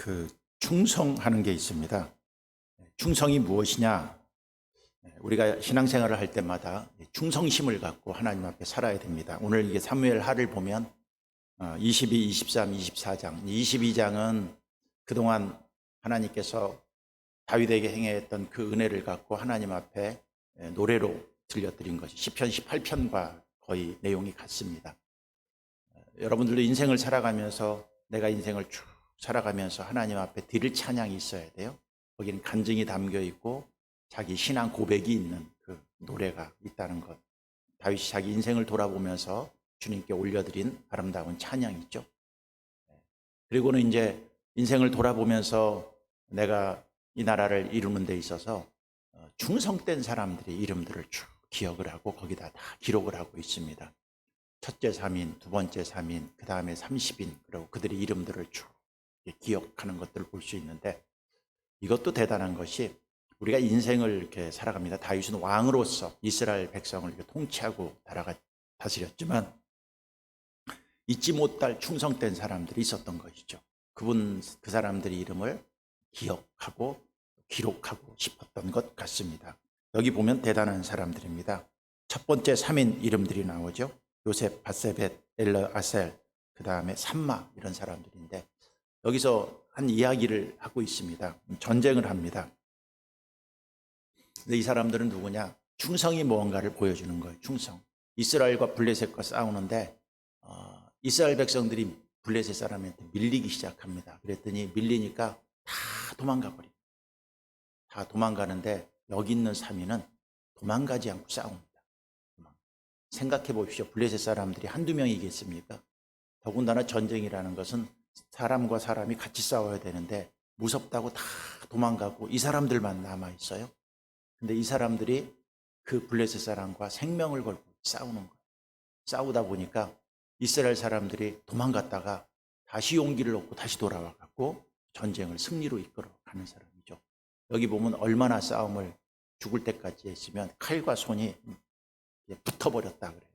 그 충성하는 게 있습니다. 충성이 무엇이냐? 우리가 신앙생활을 할 때마다 충성심을 갖고 하나님 앞에 살아야 됩니다. 오늘 이게 사무엘 하를 보면 22, 23, 24장. 22장은 그동안 하나님께서 다윗에게 행했던 그 은혜를 갖고 하나님 앞에 노래로 들려드린 것이 시편 18편과 거의 내용이 같습니다. 여러분들도 인생을 살아가면서 내가 인생을 쭉 살아가면서 하나님 앞에 드릴 찬양이 있어야 돼요. 거기는 간증이 담겨 있고 자기 신앙 고백이 있는 그 노래가 있다는 것. 다윗이 자기 인생을 돌아보면서 주님께 올려드린 아름다운 찬양이 있죠. 그리고는 이제 인생을 돌아보면서 내가 이 나라를 이루는 데 있어서 충성된 사람들의 이름들을 쭉 기억을 하고 거기다 다 기록을 하고 있습니다. 첫째 3인, 두 번째 3인, 그 다음에 30인, 그리고 그들의 이름들을 쭉 기억하는 것들을 볼 수 있는데 이것도 대단한 것이 우리가 인생을 이렇게 살아갑니다. 다윗은 왕으로서 이스라엘 백성을 통치하고 달아가 다스렸지만 잊지 못할 충성된 사람들이 있었던 것이죠. 그분 그 사람들의 이름을 기억하고 기록하고 싶었던 것 같습니다. 여기 보면 대단한 사람들입니다. 첫 번째 3인 이름들이 나오죠. 요셉, 바세벳, 엘러, 아셀, 그 다음에 삼마 이런 사람들인데 여기서 한 이야기를 하고 있습니다. 전쟁을 합니다. 근데 이 사람들은 누구냐? 충성이 무언가를 보여주는 거예요. 충성. 이스라엘과 블레셋과 싸우는데 어, 이스라엘 백성들이 블레셋 사람한테 밀리기 시작합니다. 그랬더니 밀리니까 다 도망가 버립니다. 다 도망가는데 여기 있는 3인은 도망가지 않고 싸웁니다. 생각해 보십시오. 블레셋 사람들이 한두 명이겠습니까? 더군다나 전쟁이라는 것은 사람과 사람이 같이 싸워야 되는데 무섭다고 다 도망가고 이 사람들만 남아 있어요. 근데 이 사람들이 그 블레셋 사람과 생명을 걸고 싸우는 거예요. 싸우다 보니까 이스라엘 사람들이 도망갔다가 다시 용기를 얻고 다시 돌아와 갖고 전쟁을 승리로 이끌어 가는 사람이죠. 여기 보면 얼마나 싸움을 죽을 때까지 했으면 칼과 손이 붙어버렸다 그래요.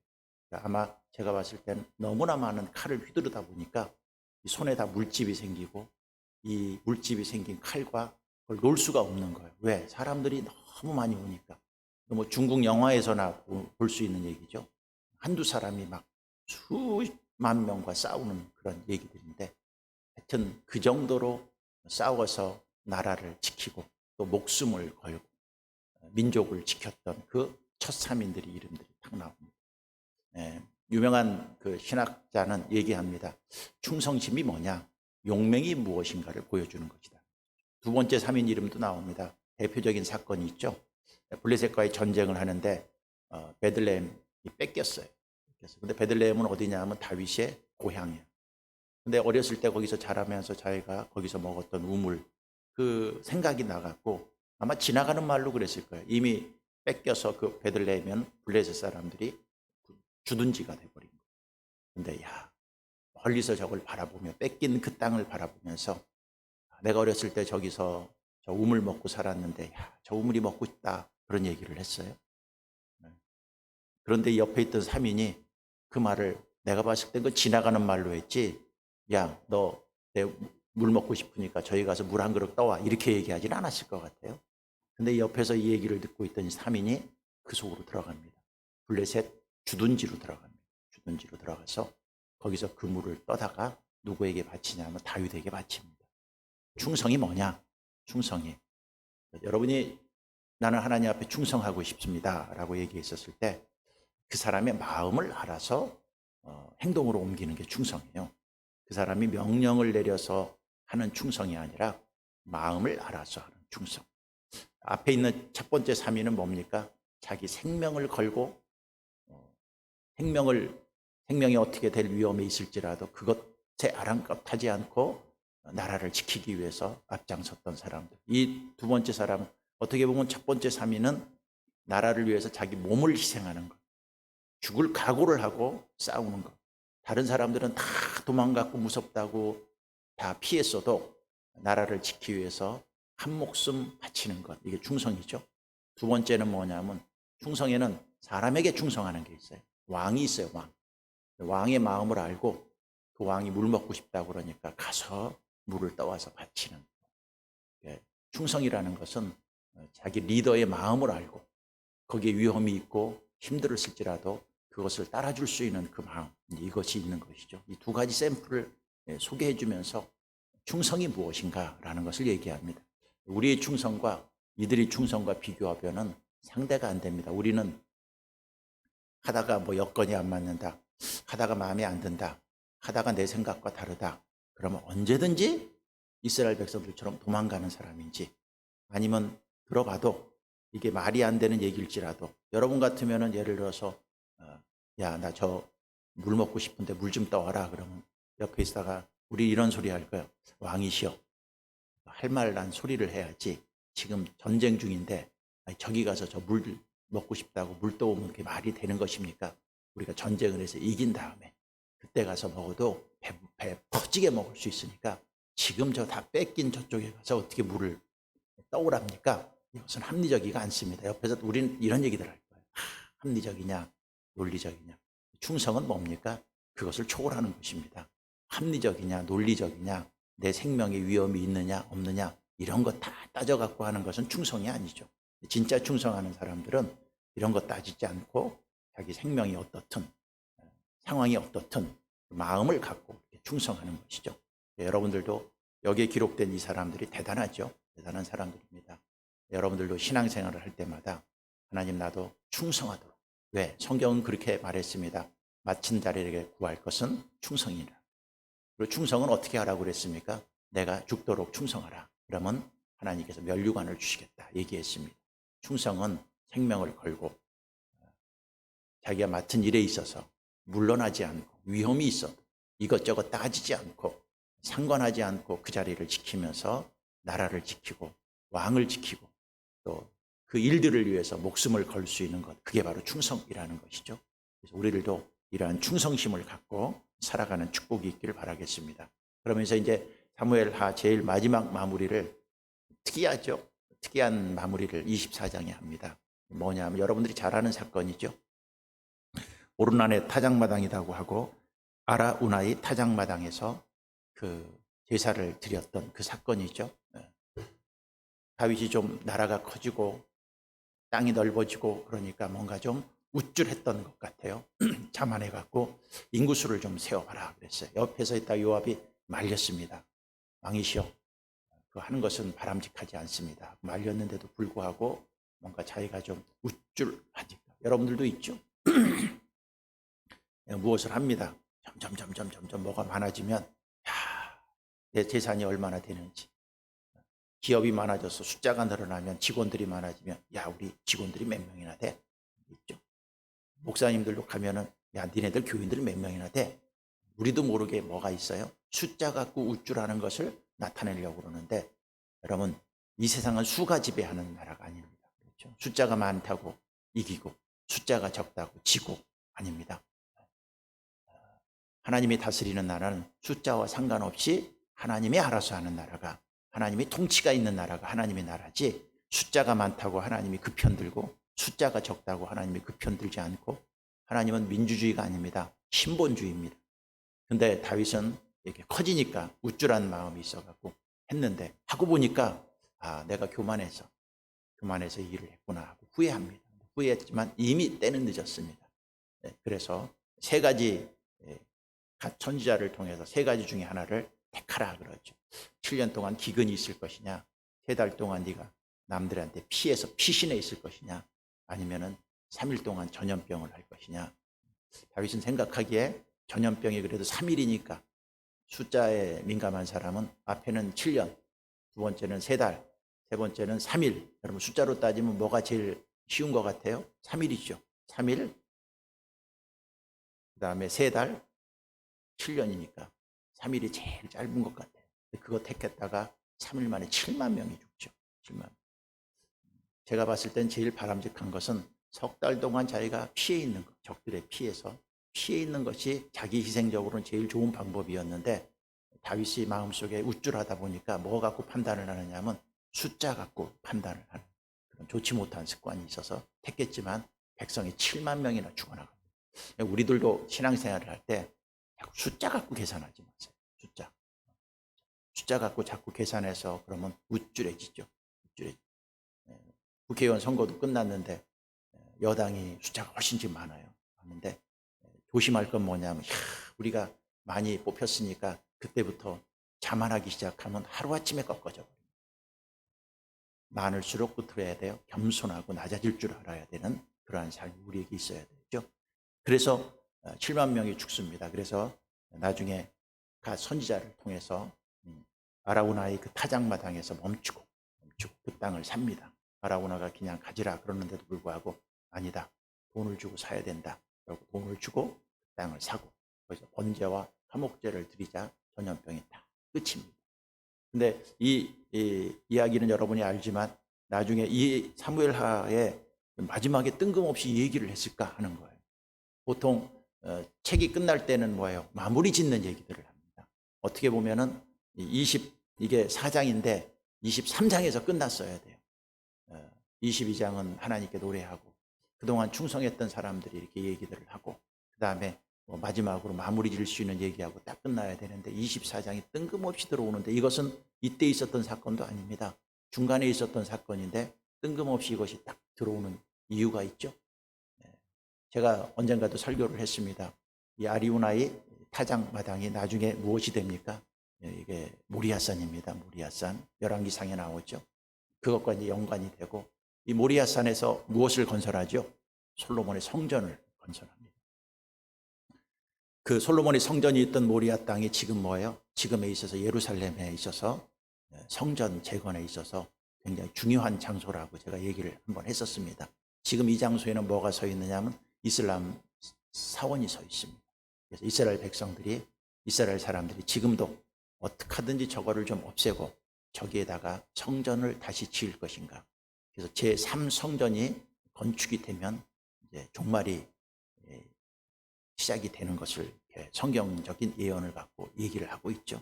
그러니까 아마 제가 봤을 때는 너무나 많은 칼을 휘두르다 보니까 이 손에 다 물집이 생기고 이 물집이 생긴 칼과 그걸 놓을 수가 없는 거예요. 왜? 사람들이 너무 많이 오니까. 뭐 중국 영화에서나 볼 수 있는 얘기죠. 한두 사람이 막 수만 명과 싸우는 그런 얘기들인데 하여튼 그 정도로 싸워서 나라를 지키고 또 목숨을 걸고 민족을 지켰던 그첫 삼인들의 이름들이 딱 나옵니다. 예, 유명한 그 신학자는 얘기합니다. 충성심이 뭐냐? 용맹이 무엇인가를 보여주는 것이다. 두 번째 삼인 이름도 나옵니다. 대표적인 사건이 있죠. 블레셋과의 전쟁을 하는데 어, 베들레헴이 뺏겼어요. 근데 베들레헴은 어디냐 하면 다윗의 고향이에요. 근데 어렸을 때 거기서 자라면서 자기가 거기서 먹었던 우물 그 생각이 나갔고 아마 지나가는 말로 그랬을 거예요. 이미 뺏겨서 그 베들레헴은 블레셋 사람들이 주둔지가 돼버린 거예요. 근데 야 멀리서 저걸 바라보며 뺏긴 그 땅을 바라보면서 내가 어렸을 때 저기서 저 우물 먹고 살았는데 야, 저 우물이 먹고 싶다 그런 얘기를 했어요. 네. 그런데 옆에 있던 사민이 그 말을 내가 봤을 때그 지나가는 말로 했지 야 너 내 물 먹고 싶으니까 저희 가서 물 한 그릇 떠와 이렇게 얘기하진 않았을 것 같아요. 근데 옆에서 이 얘기를 듣고 있던 사민이 그 속으로 들어갑니다. 블레셋 주둔지로 들어갑니다. 주둔지로 들어가서 거기서 그 물을 떠다가 누구에게 바치냐면 다윗에게 바칩니다. 충성이 뭐냐? 충성이. 여러분이 나는 하나님 앞에 충성하고 싶습니다. 라고 얘기했었을 때 그 사람의 마음을 알아서 어, 행동으로 옮기는 게 충성이에요. 그 사람이 명령을 내려서 하는 충성이 아니라 마음을 알아서 하는 충성. 앞에 있는 첫 번째 3위는 뭡니까? 자기 생명을 걸고 어, 생명을 생명이 어떻게 될 위험에 있을지라도 그것에 아랑곳하지 않고 나라를 지키기 위해서 앞장섰던 사람들. 이 두 번째 사람 어떻게 보면 첫 번째 3위는 나라를 위해서 자기 몸을 희생하는 것. 죽을 각오를 하고 싸우는 것. 다른 사람들은 다 도망갔고 무섭다고 다 피했어도 나라를 지키기 위해서 한 목숨 바치는 것. 이게 충성이죠. 두 번째는 뭐냐면 충성에는 사람에게 충성하는 게 있어요. 왕이 있어요, 왕. 왕의 마음을 알고 그 왕이 물 먹고 싶다고 그러니까 가서 물을 떠와서 바치는 예, 충성이라는 것은 어, 자기 리더의 마음을 알고 거기에 위험이 있고 힘들었을지라도 그것을 따라줄 수 있는 그 마음 이것이 있는 것이죠. 이 두 가지 샘플을 예, 소개해 주면서 충성이 무엇인가라는 것을 얘기합니다. 우리의 충성과 이들의 충성과 비교하면은 상대가 안 됩니다. 우리는 하다가 뭐 여건이 안 맞는다, 하다가 마음에 안 든다, 하다가 내 생각과 다르다. 그러면 언제든지 이스라엘 백성들처럼 도망가는 사람인지 아니면 들어가도 이게 말이 안 되는 얘기일지라도 여러분 같으면은 예를 들어서 어, 야나 저 물 먹고 싶은데 물 좀 떠와라 그러면 옆에 있다가 우리 이런 소리 할 거예요. 왕이시여 할 말 난 소리를 해야지. 지금 전쟁 중인데 아니, 저기 가서 저 물 먹고 싶다고 물 떠오면 그게 말이 되는 것입니까 우리가 전쟁을 해서 이긴 다음에 그때 가서 먹어도 배, 배 퍼지게 먹을 수 있으니까 지금 저 다 뺏긴 저쪽에 가서 어떻게 물을 떠오랍니까? 이것은 합리적이가 않습니다. 옆에서 우리는 이런 얘기들 할 거예요. 하, 합리적이냐, 논리적이냐. 충성은 뭡니까? 그것을 초월하는 것입니다. 합리적이냐, 논리적이냐, 내 생명에 위험이 있느냐, 없느냐, 이런 것다 따져갖고 하는 것은 충성이 아니죠. 진짜 충성하는 사람들은 이런 것 따지지 않고 자기 생명이 어떻든, 상황이 어떻든 마음을 갖고 충성하는 것이죠. 네, 여러분들도 여기에 기록된 이 사람들이 대단하죠. 대단한 사람들입니다. 여러분들도 신앙생활을 할 때마다 하나님 나도 충성하도록. 왜? 성경은 그렇게 말했습니다. 마친 자리에게 구할 것은 충성이라. 그리고 충성은 어떻게 하라고 그랬습니까? 내가 죽도록 충성하라. 그러면 하나님께서 멸류관을 주시겠다. 얘기했습니다. 충성은 생명을 걸고 자기가 맡은 일에 있어서 물러나지 않고 위험이 있어도 이것저것 따지지 않고 상관하지 않고 그 자리를 지키면서 나라를 지키고 왕을 지키고 또 그 일들을 위해서 목숨을 걸 수 있는 것 그게 바로 충성이라는 것이죠. 그래서 우리들도 이러한 충성심을 갖고 살아가는 축복이 있기를 바라겠습니다. 그러면서 이제 사무엘 하 제일 마지막 마무리를 특이하죠. 특이한 마무리를 24장에 합니다. 뭐냐면 여러분들이 잘 아는 사건이죠. 오르난의 타작마당이라고 하고 아라우나의 타작마당에서 그 제사를 드렸던 그 사건이죠. 예. 다윗이 좀 나라가 커지고 땅이 넓어지고 그러니까 뭔가 좀 우쭐했던 것 같아요. 자만해 갖고 인구수를 좀 세워봐라 그랬어요. 옆에서 있다 요압이 말렸습니다. 왕이시여, 그 하는 것은 바람직하지 않습니다. 말렸는데도 불구하고 뭔가 자기가 좀 우쭐하니까 여러분들도 있죠. 예, 무엇을 합니다. 점점 점점 점점 뭐가 많아지면 야, 내 재산이 얼마나 되는지 기업이 많아져서 숫자가 늘어나면 직원들이 많아지면 야 우리 직원들이 몇 명이나 돼 있죠. 목사님들도 가면은 야 니네들 교인들 몇 명이나 돼 우리도 모르게 뭐가 있어요. 숫자 갖고 우쭐하는 것을 나타내려고 그러는데 여러분 이 세상은 수가 지배하는 나라가 아닙니다. 그렇죠? 숫자가 많다고 이기고 숫자가 적다고 지고 아닙니다. 하나님이 다스리는 나라는 숫자와 상관없이 하나님이 알아서 하는 나라가 하나님이 통치가 있는 나라가 하나님의 나라지 숫자가 많다고 하나님이 그편 들고 숫자가 적다고 하나님이 그편 들지 않고 하나님은 민주주의가 아닙니다. 신본주의입니다. 근데 다윗은 이렇게 커지니까 우쭐한 마음이 있어갖고 했는데 하고 보니까 아 내가 교만해서 교만해서 이 일을 했구나 하고 후회합니다. 후회했지만 이미 때는 늦었습니다. 네, 그래서 세 가지 예, 각 천지자를 통해서 세 가지 중에 하나를 택하라 그러죠. 7년 동안 기근이 있을 것이냐, 세 달 동안 네가 남들한테 피해서 피신해 있을 것이냐, 아니면은 3일 동안 전염병을 할 것이냐. 다윗은 생각하기에 전염병이 그래도 3일이니까 숫자에 민감한 사람은 앞에는 7년, 두 번째는 세 달, 세 번째는 3일. 여러분 숫자로 따지면 뭐가 제일 쉬운 것 같아요? 3일이죠. 3일, 그 다음에 세 달, 7년이니까 3일이 제일 짧은 것 같아요. 그거 택했다가 3일 만에 7만 명이 죽죠. 7만. 제가 봤을 땐 제일 바람직한 것은 석 달 동안 자기가 피해 있는 것, 적들의 피해서 피해 있는 것이 자기 희생적으로는 제일 좋은 방법이었는데 다윗이 마음속에 우쭐하다 보니까 뭐 갖고 판단을 하느냐면 숫자 갖고 판단을 하는 그런 좋지 못한 습관이 있어서 택했지만 백성이 7만 명이나 죽어나갑니다. 우리들도 신앙생활을 할때 숫자 갖고 계산하지 마세요. 숫자. 숫자 갖고 자꾸 계산해서 그러면 우쭐해지죠. 우쭐해지. 예, 국회의원 선거도 끝났는데 예, 여당이 숫자가 훨씬 지금 많아요. 예, 조심할 건 뭐냐면 야, 우리가 많이 뽑혔으니까 그때부터 자만하기 시작하면 하루아침에 꺾어져 버립니다. 많을수록 붙어야 돼요. 겸손하고 낮아질 줄 알아야 되는 그러한 삶이 우리에게 있어야 되죠. 그래서 어, 7만 명이 죽습니다. 그래서 나중에 가 선지자를 통해서 음, 아라우나의 그 타작마당에서 멈추고 멈추고 그 땅을 삽니다. 아라우나가 그냥 가지라 그러는데도 불구하고 아니다. 돈을 주고 사야 된다. 그리고 돈을 주고 그 땅을 사고 거기서 번제와 화목제를 드리자 전염병이 다 끝입니다. 근데 이, 이 이야기는 여러분이 알지만 나중에 이 사무엘하에 마지막에 뜬금없이 이 얘기를 했을까 하는 거예요. 보통 어, 책이 끝날 때는 뭐예요? 마무리 짓는 얘기들을 합니다. 어떻게 보면은 20 이게 4장인데 23장에서 끝났어야 돼요. 어, 22장은 하나님께 노래하고 그동안 충성했던 사람들이 이렇게 얘기들을 하고 그 다음에 뭐 마지막으로 마무리 지을 수 있는 얘기하고 딱 끝나야 되는데 24장이 뜬금없이 들어오는데 이것은 이때 있었던 사건도 아닙니다. 중간에 있었던 사건인데 뜬금없이 이것이 딱 들어오는 이유가 있죠. 네. 제가 언젠가도 설교를 했습니다. 이 아리우나의 타장 마당이 나중에 무엇이 됩니까? 예, 이게 모리아산입니다. 모리아산. 열왕기상에 나오죠. 그것과 이제 연관이 되고 이 모리아산에서 무엇을 건설하죠? 솔로몬의 성전을 건설합니다. 그 솔로몬의 성전이 있던 모리아 땅이 지금 뭐예요? 지금에 있어서 예루살렘에 있어서 예, 성전 재건에 있어서 굉장히 중요한 장소라고 제가 얘기를 한번 했었습니다. 지금 이 장소에는 뭐가 서 있느냐면 이슬람 사원이 서 있습니다. 그래서 이스라엘 백성들이 이스라엘 사람들이 지금도 어떻게 하든지 저거를 좀 없애고 저기에다가 성전을 다시 지을 것인가. 그래서 제3 성전이 건축이 되면 이제 종말이 예, 시작이 되는 것을 성경적인 예언을 갖고 얘기를 하고 있죠.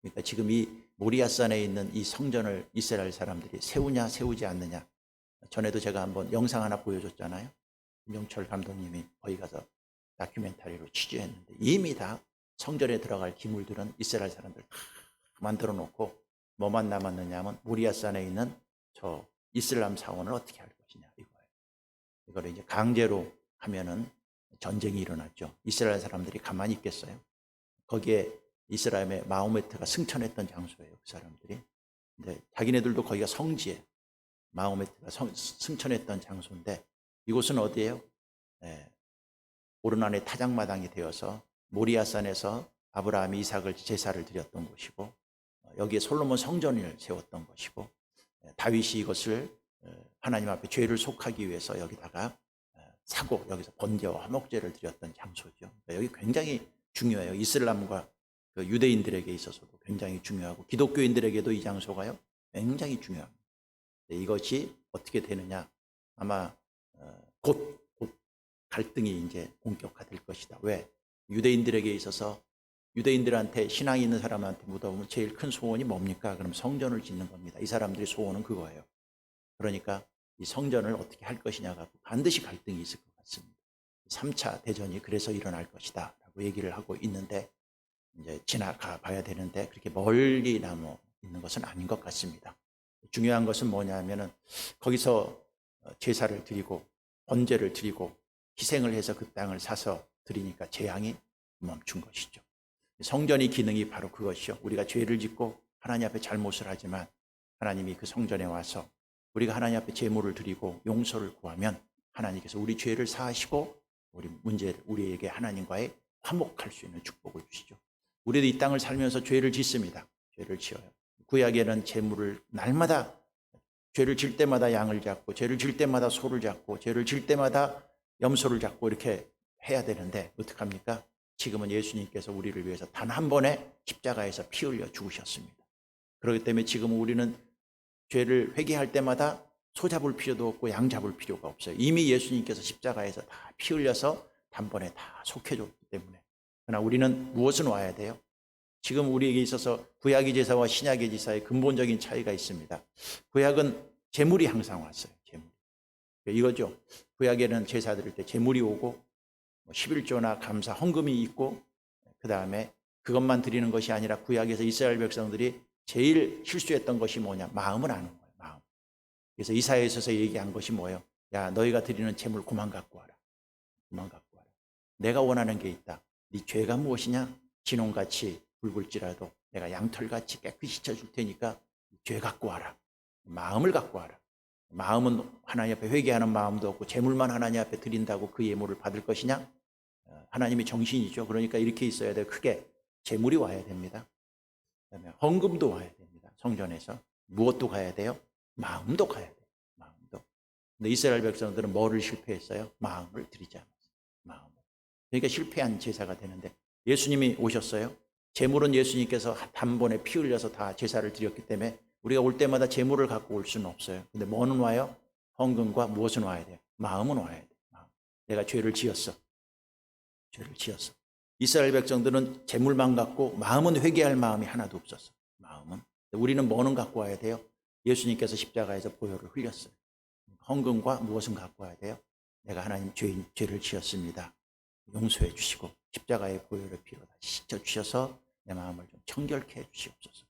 그러니까 지금 이 모리아산에 있는 이 성전을 이스라엘 사람들이 세우냐 세우지 않느냐. 전에도 제가 한번 영상 하나 보여줬잖아요. 김용철 감독님이 거기 가서 다큐멘터리로 취재했는데 이미 다 성전에 들어갈 기물들은 이스라엘 사람들 다 만들어 놓고 뭐만 남았느냐 하면 모리아산에 있는 저 이슬람 사원을 어떻게 할 것이냐 이거예요. 이거를 이제 강제로 하면은 전쟁이 일어났죠. 이스라엘 사람들이 가만히 있겠어요? 거기에 이스라엘의 마호메트가 승천했던 장소예요. 그 사람들이. 근데 자기네들도 거기가 성지에 마호메트가 성- 승천했던 장소인데 이곳은 어디예요? 예, 오르난의 타작마당이 되어서 모리아산에서 아브라함이 이삭을 제사를 드렸던 곳이고 어, 여기에 솔로몬 성전을 세웠던 것이고 예, 다윗이 이것을 어, 하나님 앞에 죄를 속하기 위해서 여기다가 어, 사고 여기서 번제와 화목제를 드렸던 장소죠. 그러니까 여기 굉장히 중요해요. 이슬람과 그 유대인들에게 있어서도 굉장히 중요하고 기독교인들에게도 이 장소가요 굉장히 중요합니다. 네, 이것이 어떻게 되느냐 아마 어, 곧, 곧 갈등이 이제 본격화될 것이다. 왜? 유대인들에게 있어서 유대인들한테 신앙이 있는 사람한테 묻어보면 제일 큰 소원이 뭡니까? 그럼 성전을 짓는 겁니다. 이 사람들의 소원은 그거예요. 그러니까 이 성전을 어떻게 할 것이냐가 반드시 갈등이 있을 것 같습니다. 3차 대전이 그래서 일어날 것이다. 라고 얘기를 하고 있는데 이제 지나가 봐야 되는데 그렇게 멀리 남아 있는 것은 아닌 것 같습니다. 중요한 것은 뭐냐면은 거기서 어, 제사를 드리고 번제를 드리고 희생을 해서 그 땅을 사서 드리니까 재앙이 멈춘 것이죠. 성전의 기능이 바로 그것이요. 우리가 죄를 짓고 하나님 앞에 잘못을 하지만 하나님이 그 성전에 와서 우리가 하나님 앞에 제물을 드리고 용서를 구하면 하나님께서 우리 죄를 사하시고 우리 문제 우리에게 하나님과의 화목할 수 있는 축복을 주시죠. 우리도 이 땅을 살면서 죄를 짓습니다. 죄를 지어요. 구약에는 제물을 날마다 죄를 질 때마다 양을 잡고 죄를 질 때마다 소를 잡고 죄를 질 때마다 염소를 잡고 이렇게 해야 되는데 어떡합니까? 지금은 예수님께서 우리를 위해서 단 한 번에 십자가에서 피 흘려 죽으셨습니다. 그렇기 때문에 지금 우리는 죄를 회개할 때마다 소 잡을 필요도 없고 양 잡을 필요가 없어요. 이미 예수님께서 십자가에서 다 피 흘려서 단번에 다 속해줬기 때문에. 그러나 우리는 무엇은 와야 돼요? 지금 우리에게 있어서 구약의 제사와 신약의 제사의 근본적인 차이가 있습니다. 구약은 제물이 항상 왔어요. 제물. 이거죠. 구약에는 제사 드릴 때 제물이 오고 11조나 감사 헌금이 있고 그 다음에 그것만 드리는 것이 아니라 구약에서 이스라엘 백성들이 제일 실수했던 것이 뭐냐? 마음을 아는 거예요. 마음. 그래서 이사야에 있어서 얘기한 것이 뭐예요? 야, 너희가 드리는 재물 그만 갖고 와라. 그만 갖고 와라. 내가 원하는 게 있다. 네 죄가 무엇이냐? 진홍같이 붉을지라도 내가 양털같이 깨끗이 씻어줄 테니까 죄 갖고 와라. 마음을 갖고 와라. 마음은 하나님 앞에 회개하는 마음도 없고 재물만 하나님 앞에 드린다고 그 예물을 받을 것이냐? 어, 하나님의 정신이죠. 그러니까 이렇게 있어야 돼요. 크게 재물이 와야 됩니다. 그다음에 헌금도 와야 됩니다. 성전에서 무엇도 가야 돼요? 마음도 가야 돼요. 마음도. 근데 이스라엘 백성들은 뭐를 실패했어요? 마음을 드리지 않았어요. 마음을. 그러니까 실패한 제사가 되는데 예수님이 오셨어요. 재물은 예수님께서 단번에 피 흘려서 다 제사를 드렸기 때문에 우리가 올 때마다 재물을 갖고 올 수는 없어요. 근데 뭐는 와요? 헌금과 무엇은 와야 돼요? 마음은 와야 돼요. 마음. 내가 죄를 지었어. 죄를 지었어. 이스라엘 백성들은 재물만 갖고 마음은 회개할 마음이 하나도 없었어. 마음은. 우리는 뭐는 갖고 와야 돼요? 예수님께서 십자가에서 보혈을 흘렸어요. 헌금과 무엇은 갖고 와야 돼요? 내가 하나님 죄인, 죄를 지었습니다. 용서해 주시고 십자가의 보혈의 피로 다시 씻어 주셔서 내 마음을 좀 청결케 해 주시옵소서.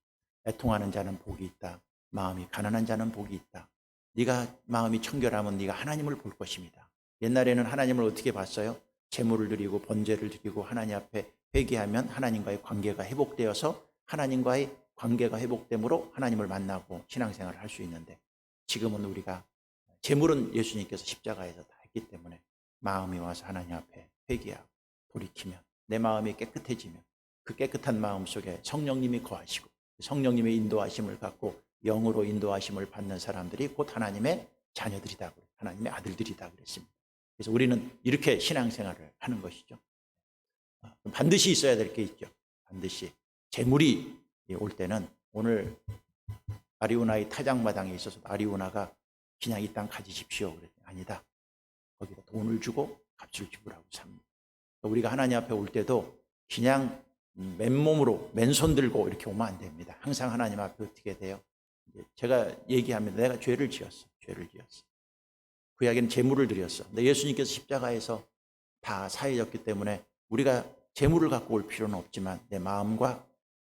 애통하는 자는 복이 있다. 마음이 가난한 자는 복이 있다. 네가 마음이 청결하면 네가 하나님을 볼 것입니다. 옛날에는 하나님을 어떻게 봤어요? 제물을 드리고 번제를 드리고 하나님 앞에 회개하면 하나님과의 관계가 회복되어서 하나님과의 관계가 회복됨으로 하나님을 만나고 신앙생활을 할 수 있는데 지금은 우리가 제물은 예수님께서 십자가에서 다 했기 때문에 마음이 와서 하나님 앞에 회개하고 돌이키면 내 마음이 깨끗해지면 그 깨끗한 마음 속에 성령님이 거하시고 성령님의 인도하심을 갖고 영으로 인도하심을 받는 사람들이 곧 하나님의 자녀들이다. 하나님의 아들들이다 그랬습니다. 그래서 우리는 이렇게 신앙생활을 하는 것이죠. 아, 반드시 있어야 될 게 있죠. 반드시 재물이 올 때는 오늘 아리우나의 타작마당에 있어서 아리우나가 그냥 이 땅 가지십시오. 그랬더니 아니다. 거기다 돈을 주고 값을 지불하고 삽니다. 우리가 하나님 앞에 올 때도 그냥 맨몸으로 맨손 들고 이렇게 오면 안 됩니다. 항상 하나님 앞에 어떻게 돼요? 제가 얘기하면 내가 죄를 지었어. 죄를 지었어. 그 이야기는 재물을 드렸어. 근데 예수님께서 십자가에서 다 사해졌기 때문에 우리가 재물을 갖고 올 필요는 없지만 내 마음과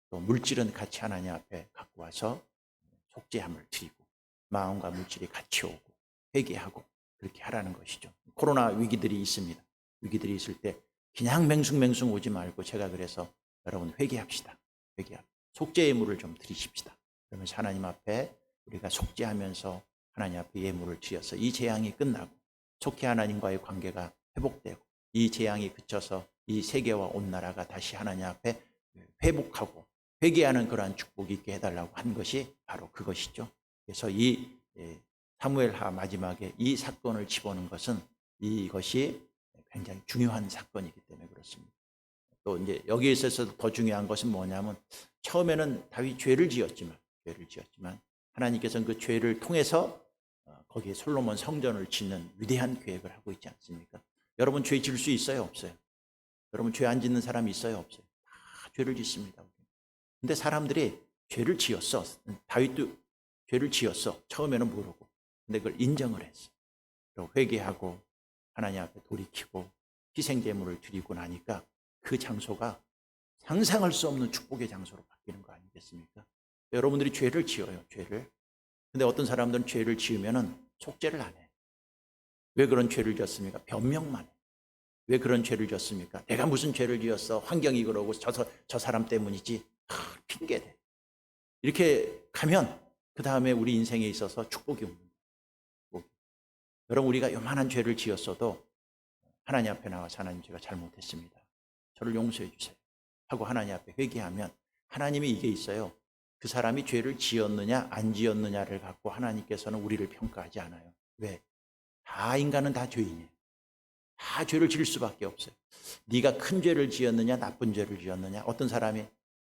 또 물질은 같이 하나님 앞에 갖고 와서 속죄함을 드리고 마음과 물질이 같이 오고 회개하고 그렇게 하라는 것이죠. 코로나 위기들이 있습니다. 위기들이 있을 때 그냥 맹숭맹숭 오지 말고 제가 그래서 여러분 회개합시다. 회개합. 속죄 예물을 좀 드리십시다. 그러면서 하나님 앞에 우리가 속죄하면서 하나님 앞에 예물을 드려서 이 재앙이 끝나고 속히 하나님과의 관계가 회복되고 이 재앙이 그쳐서 이 세계와 온 나라가 다시 하나님 앞에 회복하고 회개하는 그러한 축복이 있게 해달라고 한 것이 바로 그것이죠. 그래서 이 예, 사무엘하 마지막에 이 사건을 집어넣은 것은 이것이 굉장히 중요한 사건이기 때문에 그렇습니다. 또 이제 여기에 있어서 더 중요한 것은 뭐냐면 처음에는 다윗 죄를 지었지만 죄를 지었지만 하나님께서는 그 죄를 통해서 어, 거기에 솔로몬 성전을 짓는 위대한 계획을 하고 있지 않습니까? 여러분 죄 지을 수 있어요, 없어요? 여러분 죄 안 짓는 사람이 있어요, 없어요? 다 죄를 짓습니다. 근데 사람들이 죄를 지었어. 다윗도 죄를 지었어. 처음에는 모르고. 근데 그걸 인정을 했어. 회개하고 하나님 앞에 돌이키고 희생 제물을 드리고 나니까 그 장소가 상상할 수 없는 축복의 장소로 바뀌는 거 아니겠습니까? 여러분들이 죄를 지어요, 죄를. 근데 어떤 사람들은 죄를 지으면은 속죄를 안 해. 왜 그런 죄를 지었습니까? 변명만 해. 왜 그런 죄를 지었습니까? 내가 무슨 죄를 지었어? 환경이 그러고 저, 저 사람 때문이지. 아, 핑계대. 이렇게 가면 그 다음에 우리 인생에 있어서 축복이 없는 거예요. 여러분 우리가 요만한 죄를 지었어도 하나님 앞에 나와서 하나님 제가 잘못했습니다. 저를 용서해 주세요. 하고 하나님 앞에 회개하면 하나님이 이게 있어요. 그 사람이 죄를 지었느냐 안 지었느냐를 갖고 하나님께서는 우리를 평가하지 않아요. 왜? 다 인간은 다 죄인이에요. 다 죄를 지을 수밖에 없어요. 네가 큰 죄를 지었느냐 나쁜 죄를 지었느냐 어떤 사람이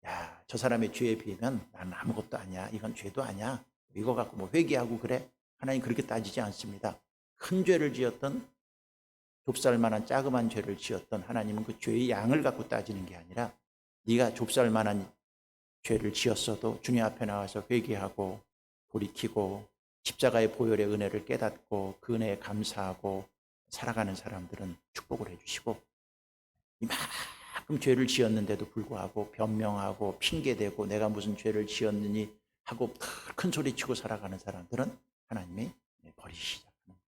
야, 저 사람의 죄에 비하면 나는 아무것도 아니야. 이건 죄도 아니야. 이거 갖고 뭐 회개하고 그래? 하나님 그렇게 따지지 않습니다. 큰 죄를 지었던 좁쌀만한 자그만 죄를 지었던 하나님은 그 죄의 양을 갖고 따지는 게 아니라 네가 좁쌀만한 죄를 지었어도 주님 앞에 나와서 회개하고 돌이키고 십자가의 보혈의 은혜를 깨닫고 그 은혜에 감사하고 살아가는 사람들은 축복을 해주시고 가끔 죄를 지었는데도 불구하고 변명하고 핑계대고 내가 무슨 죄를 지었느니 하고 큰 소리치고 살아가는 사람들은 하나님이 버리시기 시작합니다.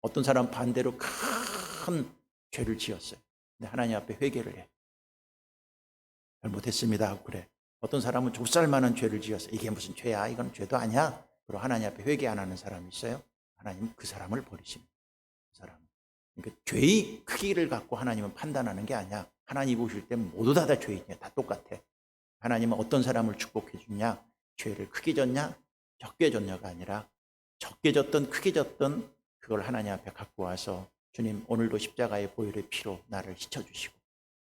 어떤 사람 반대로 큰 죄를 지었어요. 근데 하나님 앞에 회개를 해. 잘못했습니다 그래. 어떤 사람은 좁쌀만한 죄를 지었어요. 이게 무슨 죄야? 이건 죄도 아니야. 그리고 하나님 앞에 회개 안 하는 사람이 있어요. 하나님은 그 사람을 버리십니다. 그 사람. 그러니까 죄의 크기를 갖고 하나님은 판단하는 게 아니야. 하나님 보실 때 모두 다, 다 죄인이야. 다 똑같아. 하나님은 어떤 사람을 축복해 주냐? 죄를 크게 졌냐? 적게 졌냐가 아니라 적게 졌던 크게 졌던 그걸 하나님 앞에 갖고 와서 주님 오늘도 십자가의 보혈의 피로 나를 씻어 주시고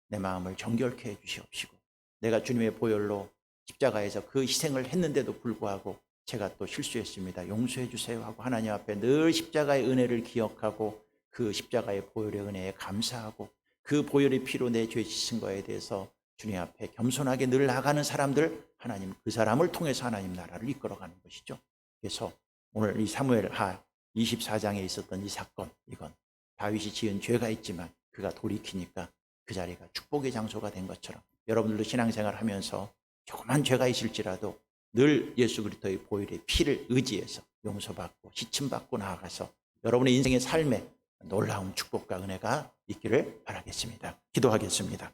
내 마음을 정결케 해 주시옵시고 내가 주님의 보혈로 십자가에서 그 희생을 했는데도 불구하고 제가 또 실수했습니다. 용서해 주세요 하고 하나님 앞에 늘 십자가의 은혜를 기억하고 그 십자가의 보혈의 은혜에 감사하고 그 보혈의 피로 내 죄 씻은 거에 대해서 주님 앞에 겸손하게 늘 나가는 사람들 하나님 그 사람을 통해서 하나님 나라를 이끌어가는 것이죠. 그래서 오늘 이 사무엘 하 24장에 있었던 이 사건 이건 다윗이 지은 죄가 있지만 그가 돌이키니까 그 자리가 축복의 장소가 된 것처럼 여러분들도 신앙생활 하면서 조그만 죄가 있을지라도 늘 예수 그리스도의 보혈의 피를 의지해서 용서받고 시침받고 나아가서 여러분의 인생의 삶에 놀라운 축복과 은혜가 있기를 바라겠습니다. 기도하겠습니다.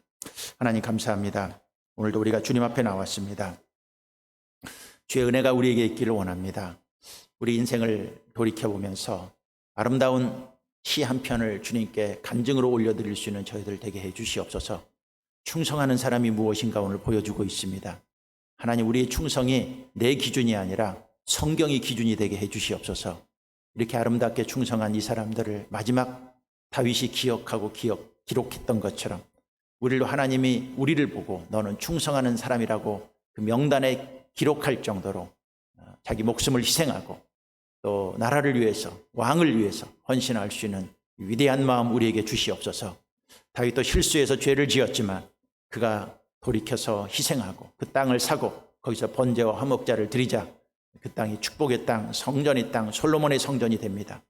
하나님 감사합니다. 오늘도 우리가 주님 앞에 나왔습니다. 주의 은혜가 우리에게 있기를 원합니다. 우리 인생을 돌이켜보면서 아름다운 시 한 편을 주님께 간증으로 올려드릴 수 있는 저희들 되게 해 주시옵소서. 충성하는 사람이 무엇인가 오늘 보여주고 있습니다. 하나님 우리의 충성이 내 기준이 아니라 성경의 기준이 되게 해 주시옵소서. 이렇게 아름답게 충성한 이 사람들을 마지막 다윗이 기억하고 기억 기록했던 것처럼 우리로 하나님이 우리를 보고 너는 충성하는 사람이라고 그 명단에 기록할 정도로 어, 자기 목숨을 희생하고 또 나라를 위해서 왕을 위해서 헌신할 수 있는 위대한 마음 우리에게 주시옵소서. 다윗도 실수해서 죄를 지었지만 그가 돌이켜서 희생하고 그 땅을 사고 거기서 번제와 화목자를 드리자 그 땅이 축복의 땅, 성전의 땅, 솔로몬의 성전이 됩니다.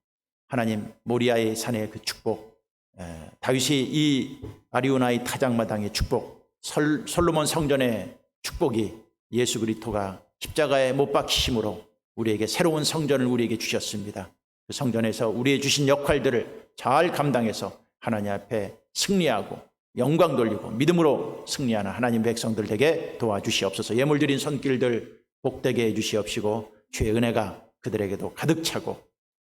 하나님 모리아의 산의 그 축복, 에, 다윗이 이 아리오나의 타작마당의 축복, 설, 솔로몬 성전의 축복이 예수 그리스도가 십자가에 못 박히심으로 우리에게 새로운 성전을 우리에게 주셨습니다. 그 성전에서 우리의 주신 역할들을 잘 감당해서 하나님 앞에 승리하고 영광 돌리고 믿음으로 승리하는 하나님 백성들 되게 도와주시옵소서. 예물 드린 손길들 복되게 해 주시옵시고 주의 은혜가 그들에게도 가득 차고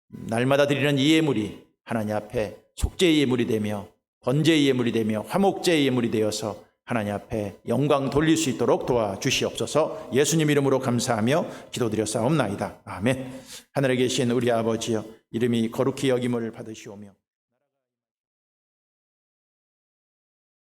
날마다 드리는 이 예물이 하나님 앞에 속죄의 예물이 되며 번제의 예물이 되며 화목제의 예물이 되어서 하나님 앞에 영광 돌릴 수 있도록 도와주시옵소서 예수님 이름으로 감사하며 기도드려 싸움나이다. 아멘. 하늘에 계신 우리 아버지여 이름이 거룩히 여김을 받으시오며